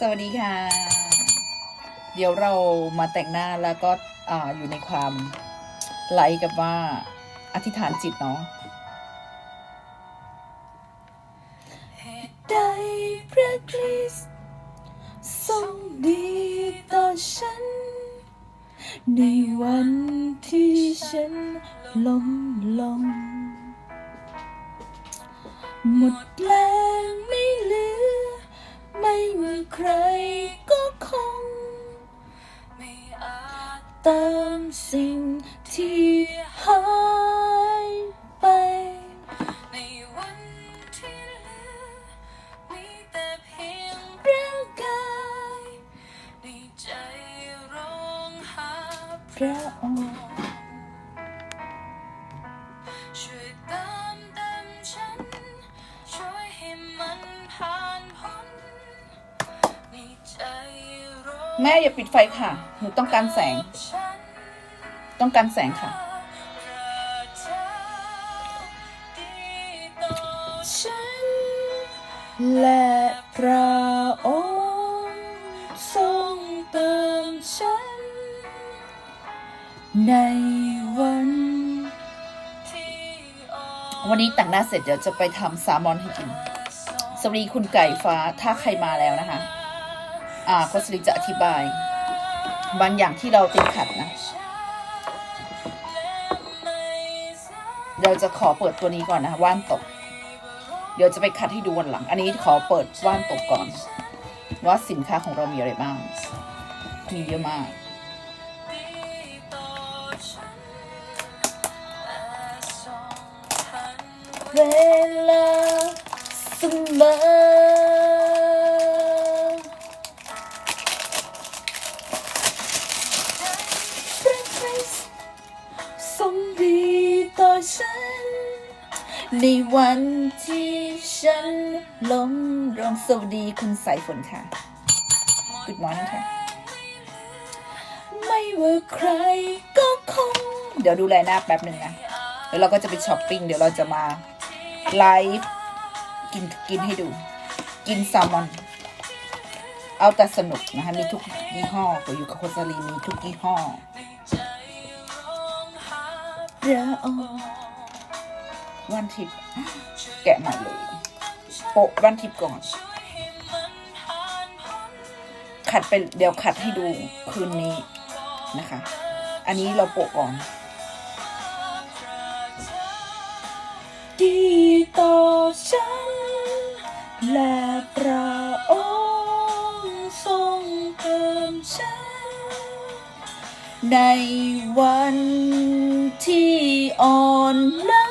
สวัสดีค่ะ เดี๋ยวเรามาแต่งหน้าแล้วก็ออยู่ในความไลค์กับว่าอธิษฐานจิตเนาะได้พระคริสต์ทรงดีต่อฉัน ในวันที่ฉันล้มลง ใครก็คง ไม่อาจเติมสิ่งที่หายไป ในวันที่เหลือมีแต่เพียงร่างกายในใจร้องหาพระองค์ องแม่อย่าปิดไฟค่ะ หนูต้องการแสง ต้องการแสงค่ะ และพระองค์ทรงเติมฉัน ในวันนวันนี้แต่งหน้าเสร็จเดี๋ยวจะไปทำแซลมอนให้กิน สวัสดีคุณไก่ฟ้าถ้าใครมาแล้วนะคะ โคสลิจะอธิบาย บางอย่างที่เราติดขัดนะ เราจะขอเปิดตัวนี้ก่อนนะคะว่านตก เดี๋ยวจะไปคัดให้ดูวันหลัง อันนี้ขอเปิดว่านตกก่อน ว่าสินค้าของเรามีอะไรบ้าง มีเยอะมากเวลาเสมอ ในวันที่ฉันล้มลงสวัสดีคุณสายฝนค่ะ Good morning ค่ะ ไม่ว่าใครก็คง เดี๋ยวดูแลหน้าแป๊บหนึ่งนะ เดี๋ยวเราก็จะไปช้อปปิ้ง เดี๋ยวเราจะมาไลฟ์กินกินให้ดู กินแซลมอน เอาแต่สนุกนะคะ มีทุกยี่ห้อตัวอยู่กับโคซาลีมีทุกยี่ห้อพรอ วันทิพย์แกะใหม่เลยโปะวันทิพย์ก่อน ขัดไปเดี๋ยวขัดให้ดูคืนนี้นะคะ อันนี้เราโปะก่อนดีต่อฉัน และพระองค์ทรงเติมฉัน ในวันที่อ่อนล้า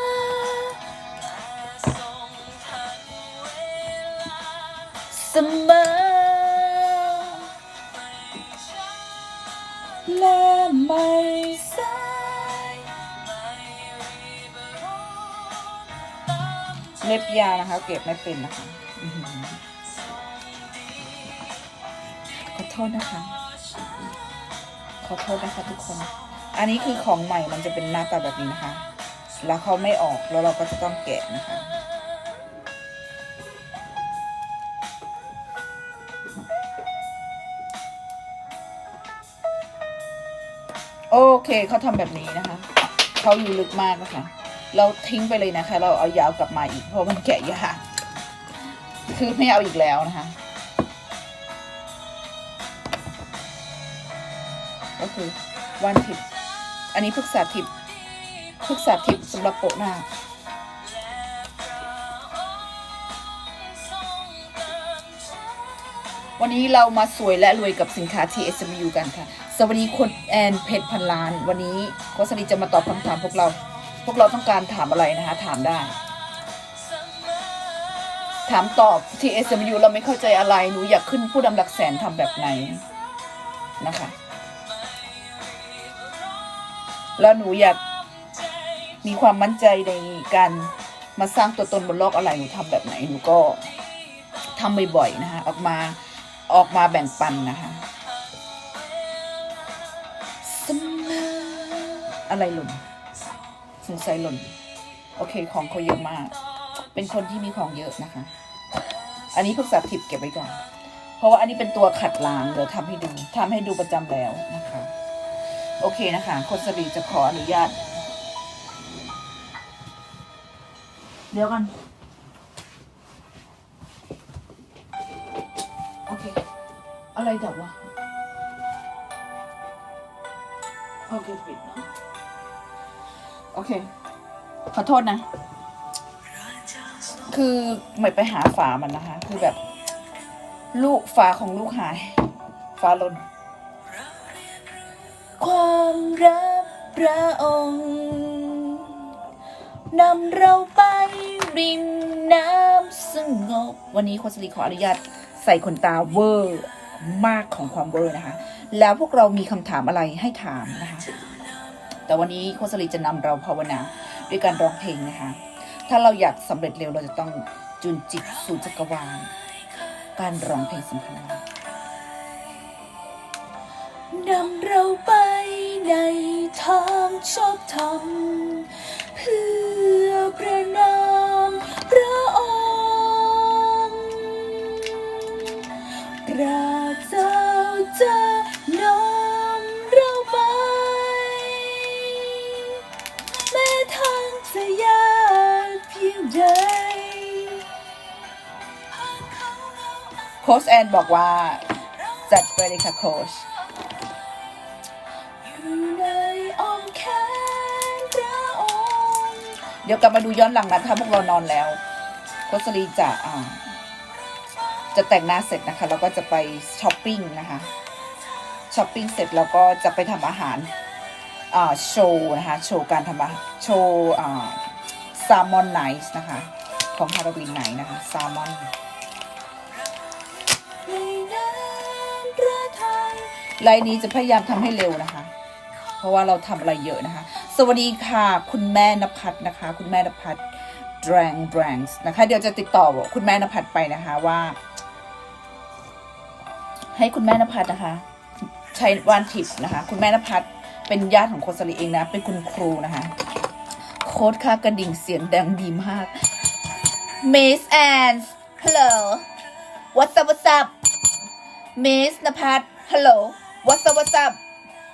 สมอ และไม่สายเล็บยาวนะคะ เก็บไม่เป็นนะคะอือหือขอโทษนะคะ ขอโทษนะคะทุกคน อันนี้คือของใหม่มันจะเป็นหน้าตาแบบนี้นะคะ แล้วเขาไม่ออกแล้วเราก็จะต้องแกะนะคะ โอเคเขาทำแบบนี้นะคะเขาอยู่ลึกมากนะคะ เราทิ้งไปเลยนะคะ เราเอายาวกลับมาอีกเพราะมันแกะยากคือไม่เอาอีกแล้วนะคะ ก็คือวันทิพย์อันนี้พึกษาทิพย์พึกษาทิพย์สำหรับโปะหน้าวันนี้เรามาสวยและรวยกับสินค้า TSMU กันค่ะ สวัสดีคนแอนเพชรพันล้าน วันนี้โคสลีจะมาตอบคำถามพวกเรา พวกเราต้องการถามอะไรนะคะ ถามได้ ถามตอบที่ SMU เราไม่เข้าใจอะไรหนูอยากขึ้นผู้ดำหลักแสนทำแบบไหนนะคะ แล้วหนูอยากมีความมั่นใจในการมาสร้างตัวตนบนโลกอะไรหนูทำแบบไหนหนูก็ทำบ่อยๆนะคะออกมาออกมาแบ่งปันนะคะ อะไรหล่นสงสัยหล่น โอเคของเขาเยอะมาก เป็นคนที่มีของเยอะนะคะ อันนี้พวกสัตว์ทิพเก็บไว้ก่อน เพราะว่าอันนี้เป็นตัวขัดล้างเดี๋ยวทำให้ดูทำให้ดูประจำแล้วนะคะ โอเคนะคะโคสรีจะขออนุญาต เดี๋ยวกันโอเค อะไรดับวะโอเคปิดเนอะ โอเค ขอโทษนะ คือไม่ไปหาฝามันนะคะ คือแบบ ลูกฝาของลูกหาย ฝาหล่นความรักพระองค์นำเราไปริมน้ำสงบ วันนี้โคสลีขออนุญาตใส่ขนตาเวอร์มากของความเวอร์นะคะ แล้วพวกเรามีคำถามอะไรให้ถามนะคะ แต่วันนี้โคสลีจะนำเราภาวนาด้วยการร้องเพลงนะคะ ถ้าเราอยากสำเร็จเร็วเราจะต้องจุนจิตสู่จักรวาล การร้องเพลงสำคัญมากนำเราไปในทางชอบธรรมเพื่อพระนาม บอกว่า จัดไปเลยค่ะโค้ชเดี๋ยวกลับมาดูย้อนหลังนะถ้าพวกเรานอนแล้วโคชลีจะอ่าจะแต่งหน้าเสร็จนะคะแล้วก็จะไปช้อปปิ้งนะคะช้อปปิ้งเสร็จแล้วก็จะไปทำอาหารโชว์นะคะโชว์การทำอาหารโชว์แซลมอนไนท์นะคะของฮาโลวีนไหนนะคะแซลมอน ไลน์นี้จะพยายามทำให้เร็วนะคะ เพราะว่าเราทำอะไรเยอะนะคะ สวัสดีค่ะ คุณแม่นภัทรนะคะ คุณแม่นภัทรแดงแดงนะคะ เดี๋ยวจะติดต่อคุณแม่นภัทรไปนะคะว่า ให้คุณแม่นภัทรนะคะ ใช้วานทิปนะคะ คุณแม่นภัทรเป็นญาติของโคสลีเองนะ เป็นคุณครูนะคะ โค้ดค่ากระดิ่งเสียงดังดีมาก Miss Anne Hello What's up What's up Miss นภัทร Hello What's up What's up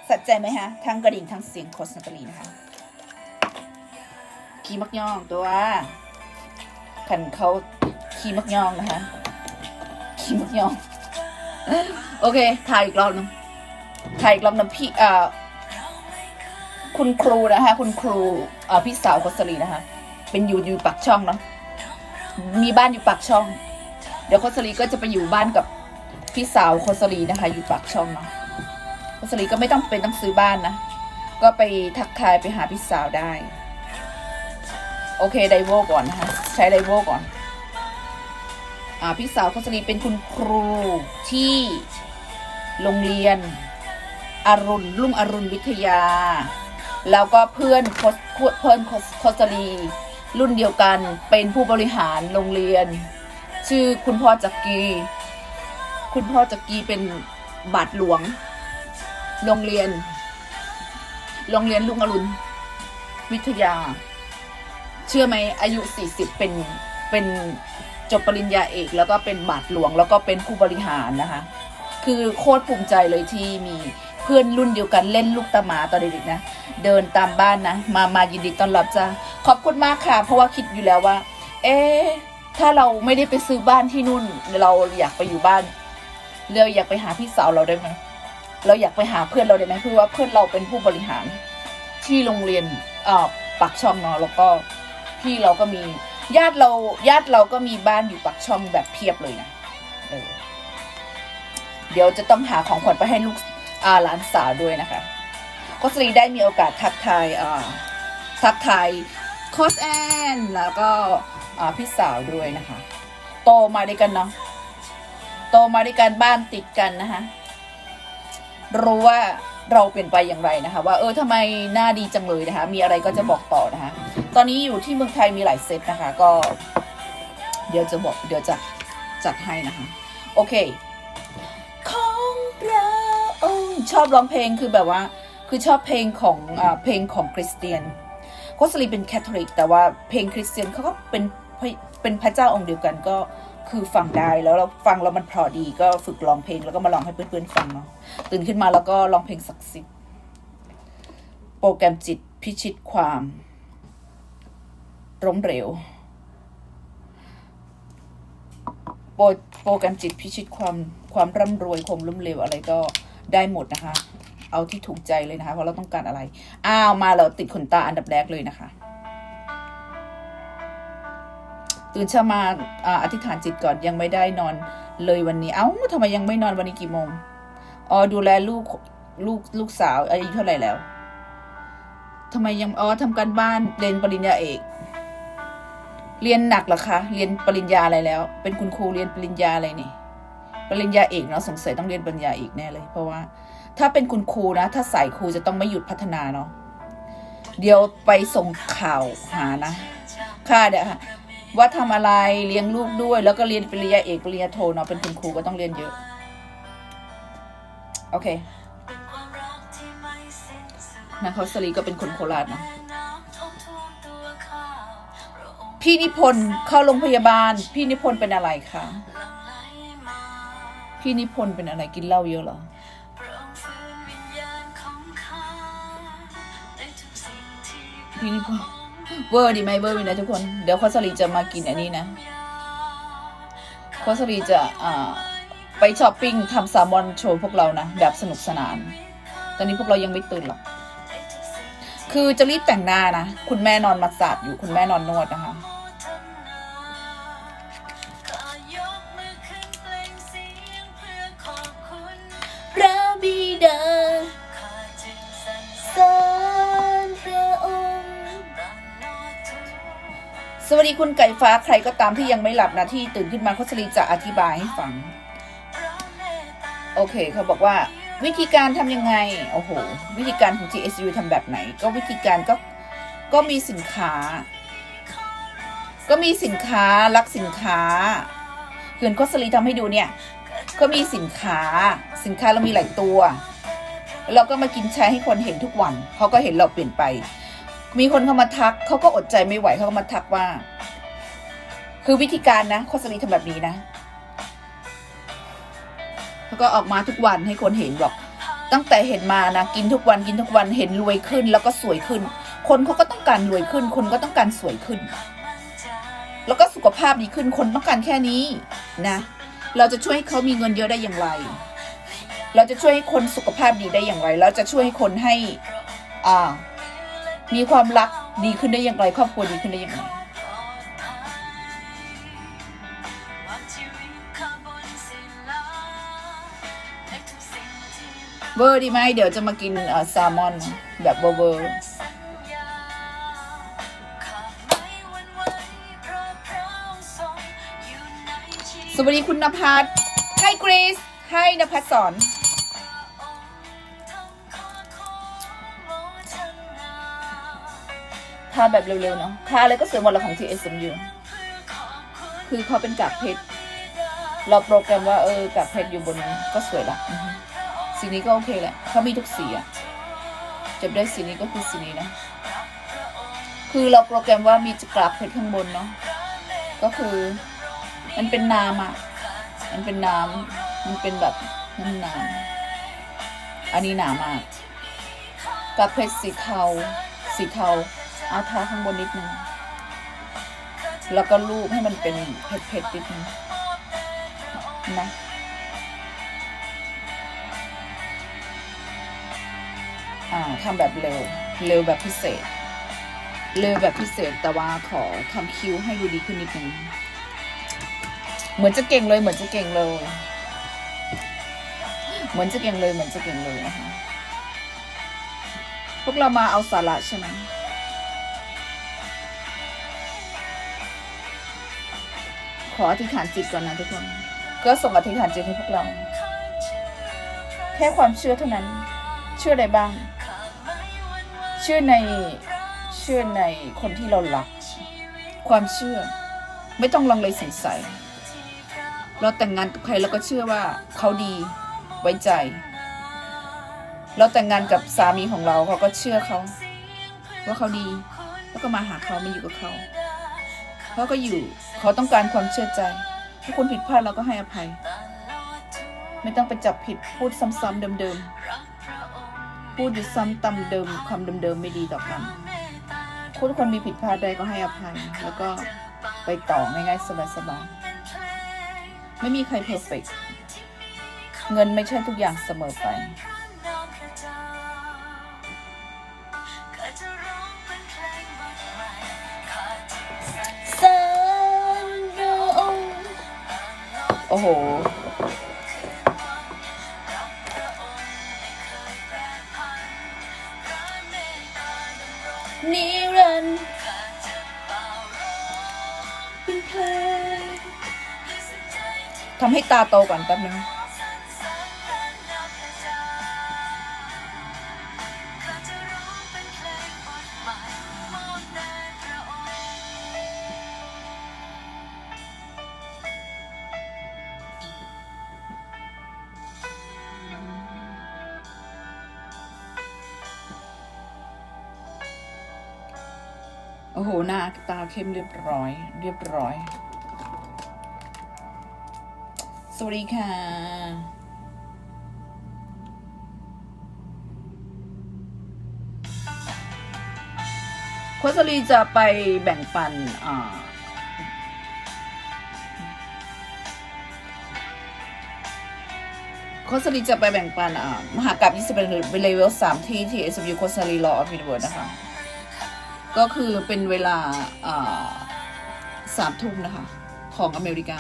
สัจใจไหมฮะ ทั้งกระดิ่งทั้งเสียงโคสนาตาลีนะคะขีมักย่องตัวขันเขาขีมักย่องนะคะขีมักย่อง โอเค ถ่ายอีกรอบนึงถ่ายอีกรอบนึงพี่เอ่อคุณครูนะคะคุณครูเอ่อพี่สาวโคสลีนะคะ เป็นอยู่อยู่ปากช่องเนาะมีบ้านอยู่ปากช่อง เดี๋ยวโคสลีก็จะไปอยู่บ้านกับ พี่สาวโคสลีนะคะ อยู่ปากช่องเนาะโคสลีก็ไม่ต้องเป็นต้องซื้อบ้านนะ ก็ไปทักทายไปหาพี่สาวได้ โอเคไดโวก่อนนะคะ ใช้ไดโวก่อน อ่าพี่สาวโคสลีเป็นคุณครูที่โรงเรียนอรุณรุ่งอรุณวิทยา แล้วก็เพื่อนโคสเพื่อนโคสโคสลีรุ่นเดียวกันเป็นผู้บริหารโรงเรียน ชื่อคุณพ่อจักรี คุณพ่อจักรีเป็นบาทหลวง โรงเรียน โรงเรียนลุงอรุณ วิทยา เชื่อไหมอายุ 40 เป็นเป็นจบปริญญาเอก แล้วก็เป็นบาทหลวง แล้วก็เป็นผู้บริหารนะคะ คือโคตรภูมิใจเลยที่มีเพื่อนรุ่นเดียวกันเล่นลูกตาหมาตอนเด็กๆนะ เดินตามบ้านนะ มามายินดีต้อนรับจ้าขอบคุณมากค่ะ เพราะว่าคิดอยู่แล้วว่า เอ๊ถ้าเราไม่ได้ไปซื้อบ้านที่นู่น เราอยากไปอยู่บ้าน เราอยากไปหาพี่สาวเราได้ไหมเราอยากไปหาเพื่อนเราได้ไหมเพราะว่าเพื่อนเราเป็นผู้บริหารที่โรงเรียนเอ่อปักช่องเนาะแล้วก็พี่เราก็มีญาติเราญาติเราก็มีบ้านอยู่ปักช่องแบบเพียบเลยนะเออเดี๋ยวจะต้องหาของขวัญไปให้ลูกอาหลานสาวด้วยนะคะโคสลีได้มีโอกาสทักทายอ่าทักทายโคสแอนแล้วก็อ่าพี่สาวด้วยนะคะ โตมาด้วยกันเนาะ โตมาด้วยกันบ้านติดกันนะคะรู้ว่าเราเปลี่ยนไปอย่างไรนะคะ ว่าเออทำไมหน้าดีจังเลยนะคะ มีอะไรก็จะบอกต่อนะคะ ตอนนี้อยู่ที่เมืองไทยมีหลายเซตนะคะ ก็ เดี๋ยวจะบอก เดี๋ยวจะจัดให้นะคะ โอเค ของเราชอบร้องเพลงคือแบบว่า คือชอบเพลงของอเพลงของคริสเตียนโคสลีเป็นแคทอลิก แต่ว่าเพลงคริสเตียนเขาก็เป็นเป็นพระเจ้าองค์เดียวกันก็ คือฟังได้แล้วเราฟังแล้วมันพราะดีก็ฝึกร้องเพลงแล้วก็มาร้องให้เพื่อนๆฟังเนาะตื่นขึ้นมาแล้วก็ร้องเพลงศักดิ์สิทธิ์โปรแกรมจิตพิชิตความล้มเหลวโปรโปรแกรมจิตพิชิตความความร่ำรวยความล้มเหลวอะไรก็ได้หมดนะคะ เอาที่ถูกใจเลยนะคะ เพราะเราต้องการอะไร อ้าว มาแล้วติดขนตาอันดับแรกเลยนะคะ ตื่นเช้ามาอ่าอธิษฐานจิตก่อนยังไม่ได้นอนเลยวันนี้ เอ้าทำไมยังไม่นอนวันนี้กี่โมงอ๋อดูแลลูกลูกลูกสาวอายุเท่าไหร่แล้วทำไมยังอ๋อทำการบ้านเรียนปริญญาเอก เรียนหนักเหรอคะเรียนปริญญาอะไรแล้ว เป็นคุณครูเรียนปริญญาอะไรนี่ ปริญญาเอกเนาะสงสัยต้องเรียนปริญญาเอกแน่เลย เพราะว่า ถ้าเป็นคุณครูนะ ถ้าสายครูจะต้องไม่หยุดพัฒนาเนาะเดี๋ยวไปส่งข่าวหานะ ค่ะเดี๋ยวค่ะ ว่าทำอะไรเลี้ยงลูกด้วย แล้วก็เรียนปริญญาเอกปริญญาโทเนาะเป็นคุณครูก็ต้องเรียนเยอะ โอเคนะเขาสลีก็เป็นคนโคราชนะพี่นิพนธ์เข้าโรงพยาบาล พี่นิพนธ์เป็นอะไรคะพี่นิพนธ์เป็นอะไรกินเหล้าเยอะเหรอพี่นิพนธ์ เวอร์ดีไหมเวอร์ดีนะทุกคน เดี๋ยวคอสลีจะมากินอันนี้นะคอสลีจะอ่าไปช้อปปิ้งทำแซลมอนโชว์พวกเรานะ แบบสนุกสนาน ตอนนี้พวกเรายังไม่ตื่นหรอก คือจะรีบแต่งหน้านะ คุณแม่นอนมาสาดอยู่คุณแม่นอนนวดนะคะพระบิดา สวัสดีคุณไก่ฟ้าใครก็ตามที่ยังไม่หลับนะที่ตื่นขึ้นมาโคสลีจะอธิบายให้ฟัง โอเคเขาบอกว่า วิธีการทำยังไง โอ้โห วิธีการของ GSU ทำแบบไหน ก็วิธีการก็ก็มีสินค้า ก็มีสินค้ารักสินค้าเขื่อนโคสลีทำให้ดูเนี่ย ก็มีสินค้าสินค้าเรามีหลายตัว เราก็มากินใช้ให้คนเห็นทุกวัน เขาก็เห็นเราเปลี่ยนไป มีคนเข้ามาทักเขาก็อดใจไม่ไหวเขาก็มาทักว่า คือวิธีการนะโคสลีทำแบบนี้นะแล้วก็ออกมาทุกวันให้คนเห็นบอก ตั้งแต่เห็นมานะกินทุกวันกินทุกวันเห็นรวยขึ้น แล้วก็สวยขึ้น คนเขาก็ต้องการรวยขึ้น คนก็ต้องการสวยขึ้น แล้วก็สุขภาพดีขึ้นคนต้องการแค่นี้นะเราจะช่วยให้เขามีเงินเยอะได้อย่างไร เราจะช่วยให้คนสุขภาพดีได้อย่างไร เราจะช่วยให้คนให้อ่า มีความรักดีขึ้นได้อย่างไร ครอบครัวดีขึ้นได้อย่างไรเวอร์ดีไหมเดี๋ยวจะมากินแซลมอน แบบเวอร์เวอร์สวัสดีคุณนภัสให้กรีซให้นภัสสอนาแบบเร็วๆเนาะทาอะไรก็สวยหมดลยของ TSMU คือเขาเป็นกากเพชร เราโปรแกรมว่าเออกากเพชรอยู่บนนี้ก็สวยละสีนี้ก็โอเคแหละเขามีทุกสีอะจับได้สีนี้ก็คือสีนี้นะ คือเราโปรแกรมว่ามีกรากเพชรข้างบนเนาะ ก็คือ มันเป็นน้ำอะมันเป็นน้ำมันเป็นแบบน้ำน้ำอันนี้หนามากกากเพชรสีเทา สีเทา เอาทาข้างบนนิดนึง แล้วก็รูปให้มันเป็นเผ็ดๆนิดนึงนะอ่าทำแบบเร็ว เร็วแบบพิเศษ เร็วแบบพิเศษแต่ว่าขอทำคิ้วให้ดูดีขึ้นนิดนึง เหมือนจะเก่งเลย เหมือนจะเก่งเลย เหมือนจะเก่งเลย เหมือนจะเก่งเลยนะคะพวกเรามาเอาสาระใช่ไหม ออธิษฐานจิตก่อนนะทุกคน ก็ส่งอธิษฐานจิตให้พวกเรา แค่ความเชื่อเท่านั้น เชื่ออะไรบ้าง เชื่อใน เชื่อในคนที่เรารัก ความเชื่อ ไม่ต้องลังเลสงสัย เราแต่งงานกับใครเราก็เชื่อว่าเขาดีไว้ใจ เราแต่งงานกับสามีของเราเขาก็เชื่อเขา ว่าเขาดี แล้วก็มาหาเขามาอยู่กับเขาเขาก็อยู่ เขาต้องการความเชื่อใจ ถ้าคุณผิดพลาดเราก็ให้อภัย ไม่ต้องไปจับผิดพูดซ้ำๆเดิมๆ พูดอยู่ซ้ำตำเดิมคำเดิมๆไม่ดีต่อกันทุกคนมีผิดพลาดใดก็ให้อภัย แล้วก็ไปต่อง่ายๆสบายๆไม่มีใครเพอร์เฟกเงินไม่ใช่ทุกอย่างเสมอไป โอ้โห นิรันดร์เป็นเพลงทำให้ตาโตก่อนแป๊บนึง เข้มเรียบร้อย เรียบร้อย สวัสดีค่ะ โคสลีจะไปแบ่งปันอ่าโคสลีจะไปแบ่งปันอ่ามหากราบ20เป็นเลเวล3ที่ที่ SMU โคสลีรอออฟฟิเวิร์ดนะคะ ก็คือเป็นเวลาสามทุ่มนะคะ ของอเมริกา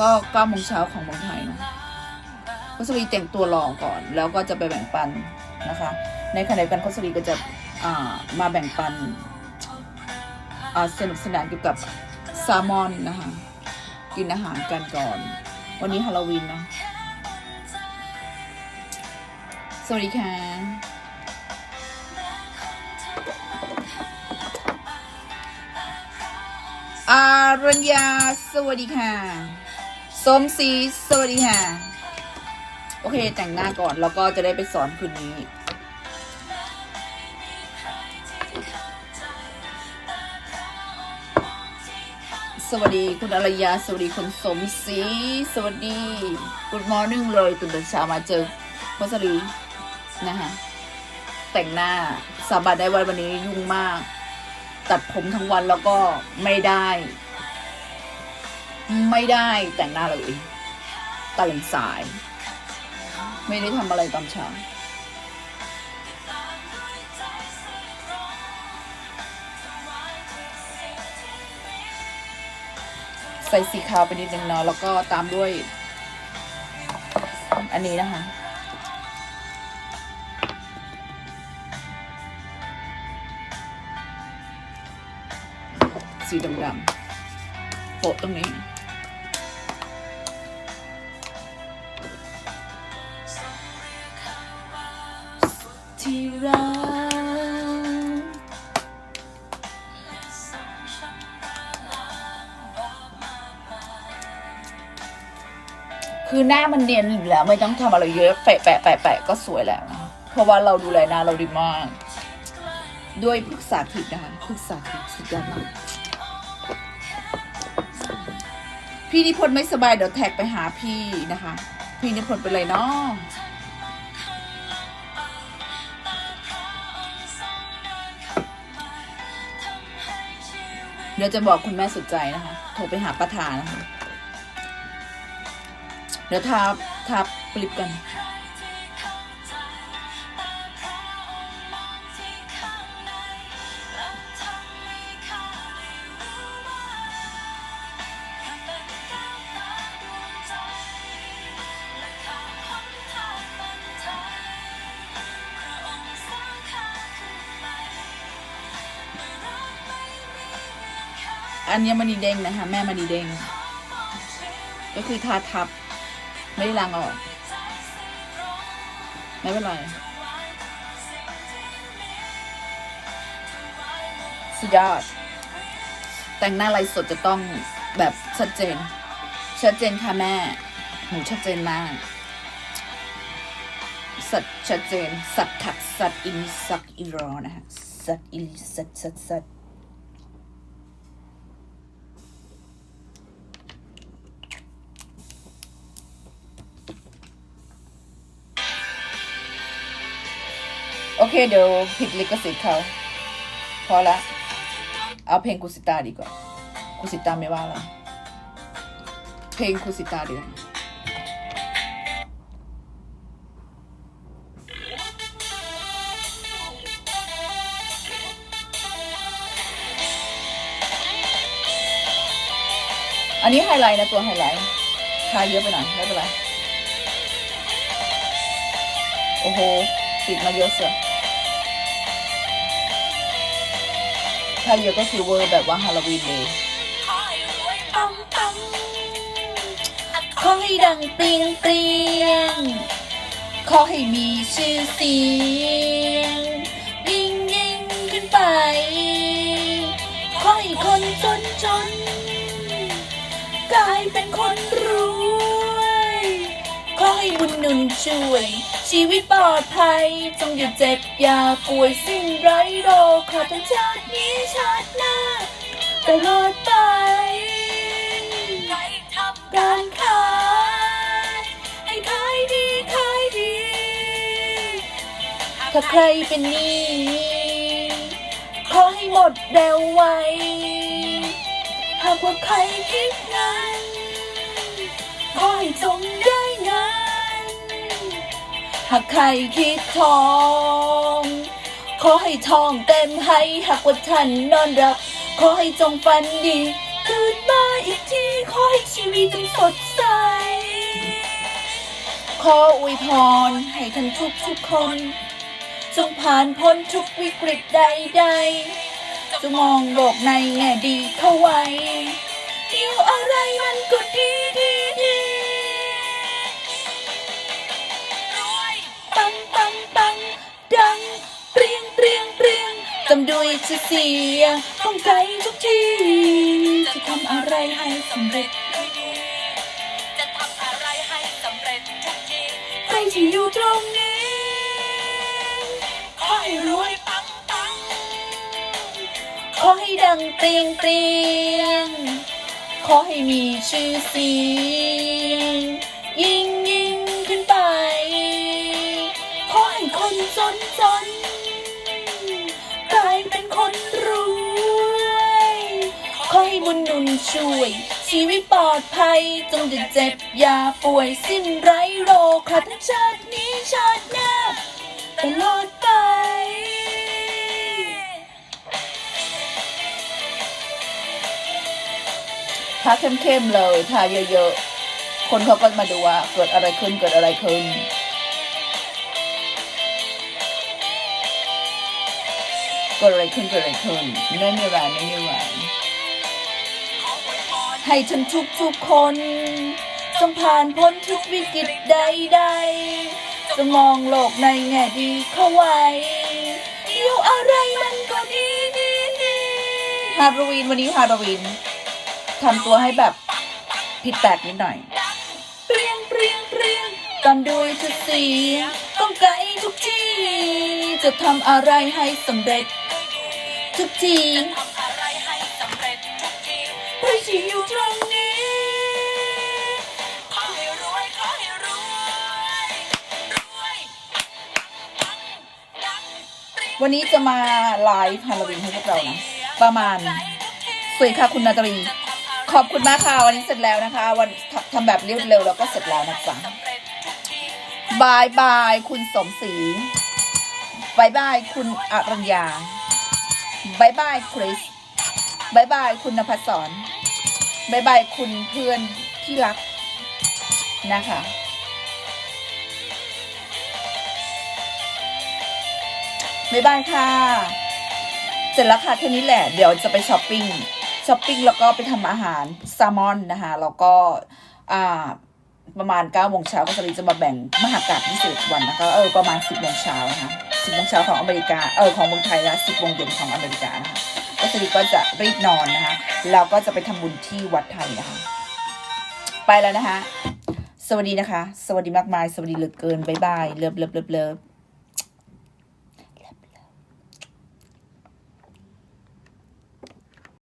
ก็เก้าโมงเช้าของเมืองไทยเนาะโคสรีแต่งตัวรอก่อน แล้วก็จะไปแบ่งปันนะคะ ในขณะเดียวกันโคสรีก็จะมาแบ่งปันสนุกสนานเกี่ยวกับแซลมอนนะคะ กินอาหารกันก่อน วันนี้ฮาโลวีนเนาะสวัสดีค่ะ อารัญญาสวัสดีค่ะ สมศรีสวัสดีค่ะ โอเคแต่งหน้าก่อนแล้วก็จะได้ไปสอนคืนนี้สวัสดีคุณอารยา สวัสดีคุณสมศรีสวัสดีกุดมอร์นิ่งเลยตื่นแต่เช้ามาเจอพัสรีนะคะแต่งหน้าสาบานได้ว่าวันนี้ยุ่งมาก ตัดผมทั้งวันแล้วก็ไม่ได้ ไม่ได้แต่งหน้าเลยตื่นสาย ไม่ได้ทำอะไรตอนเช้าใส่สีขาวไปนิดนึงเนาะแล้วก็ตามด้วย อันนี้นะคะ สีดำๆโปะตรงนี้ที่รักคือหน้ามันเนียนอยู่แล้วไม่ต้องทำอะไรเยอะแปะแปะแปะแปะก็สวยแล้ว เพราะว่าเราดูแลหน้าเราดีมาก ด้วยพฤกษาทิพย์นะคะพฤกษาทิพย์สุดยอดมาก พี่นิพนธ์ไม่สบายเดี๋ยวแท็กไปหาพี่นะคะ พี่นิพนธ์เป็นไรเนาะเดี๋ยวจะบอกคุณแม่สุดใจนะคะ โทรไปหาประธานะคะ เดี๋ยวทาทาปลิปกัน อัญมณีเด้งนะคะ แม่มณีเด้งก็คือทาทับ ไม่ได้ล้างออก ไม่เป็นไรสุดยอด แต่งหน้าลฟ์สดจะต้องแบบชัดเจน ชัดเจนค่ะแม่ หนูชัดเจนมาก สัดชัดเจน สัดขัดสัดอินสักอีรอนะคะสัดอินสัดสัดสัด เดี๋ยวผิดลิขสิทธิ์เขาพอละ เอาเพลงกุสิตาดีกว่า กุสิตาไม่ว่าอะเพลงกุสิตาดีกว่าอันนี้ไฮไลท์นะตัวไฮไลท์ทาเยอะไปหน่อยไม่เป็นไร โอ้โหติดมาเยอะเสีย ถ้าเยอะก็คือเวอร์แบบว่าฮาโลวีนเลยขอให้ดังเปรียงเปรียงขอให้มีชื่อเสียงยิ่งยิ่งขึ้นไป ขอให้คนจนจนกลายเป็นคนรวย ให้บุญหนุนช่วย ชีวิตปลอดภัย จงอย่าเจ็บอย่าป่วยสิ้นไร้โรคขอทั้งชาตินี้ชาติหน้าตลอดไปใครทำการขายให้ขายดีขายดีถ้าใครเป็นหนี้ขอให้หมดเร็วไวหากว่าใครคิดเงินขอให้จงได้เงินากใครคิดทอง ขอให้ทองเต็มให้หากว่าท่านนอนหลับ ขอให้จงฝันดีตื่นมาอีกทีขอให้ชีวิตจงสดใส ขออวยพรให้ท่านทุกทุกคน จงผ่านพ้นทุกวิกฤตใดๆจงมองโลกในแง่ดีเข้าไว้เดี๋ยวอะไรมันก็ดีดี ดังเปรียงเปรียงเปรียงจำด้วยชื่อเสียงของใจทุกทีจะทำอะไรให้สำเร็จด้วยดีจะทำอะไรให้สำเร็จทุกทีใครที่อยู่ตรงนี้ขอให้รวยปังปังขอให้ดังเปรียงเปรียงขอให้มีชื่อเสียงยิ่งยิ่งขึ้นไป คนจนกลายเป็นคนรวยขอให้บุญนุนช่วย ชีวิตปลอดภัยจงจะเจ็บอย่าป่วยสิ้นไร้โรคค่ะทั้งชาตินี้ชาติหน้าตลอดไปทาเข้มๆเลยทาเยอะๆ คนเขาก็มาดูว่าเกิดอะไรขึ้นเกิดอะไรขึ้น เกิดอะไรขึ้นเกิดอะไรขึ้นไม่มีอะไรไม่มีอะไรขอวยพรให้ฉันทุกทุกคนจงผ่านพ้นทุกวิกฤตใดๆจะมองโลกในแง่ดีเข้าไว้เดี๋ยวอะไรมันก็ดีดีดีฮาโลวีนวันนี้ฮาโลวีนทำตัวให้แบบผิดแปลกนิดหน่อยเปรียงเปรียงเปรียงตามด้วยทุกเสีต้องไกลทุกที่ จะทำอะไรให้สำเร็จ ทุกทีทำอะไรให้สำเร็จทุกทีใครที่อยู่ตรงนี้ ขอให้รวย ขอให้รวยรวยปังดังเปรี้ยงวันนี้จะมาไลฟ์ฮาโลวีนให้พวกเรานะ ประมาณ สวยค่ะคุณนาตรี ขอบคุณมากค่ะ วันนี้เสร็จแล้วนะคะ วันทำแบบเร็วแล้วก็เสร็จแล้วนะจ๊ะบายบาย คุณสมศรีบายบาย คุณอรัญญา บายบายคริสบายบายคุณนภัสสรบายบายคุณเพื่อนที่รักนะคะบายบายค่ะ เสร็จแล้วค่ะแค่นี้แหละ เดี๋ยวจะไปช้อปปิ้ง ช้อปปิ้งแล้วก็ไปทำอาหารแซลมอนนะคะ แล้วก็อ่าประมาณ9โมงเช้าก็จะจะมาแบ่งมหากาศ21วันนะคะเออประมาณ 10โมงเช้านะคะิบโมงเช้าของอเมริกาเออของเมืองไทยละสิบโมงเย็นของอเมริกานะคะก็สรีก็จะรีบนอนนะคะแล้วก็จะไปทำบุญที่วัดไทยนะคะไปแล้วนะคะ สวัสดีนะคะ สวัสดีมากมาย สวัสดีเหลือเกินบ๊ายบายเลิฟเลิฟเลิฟเลิฟ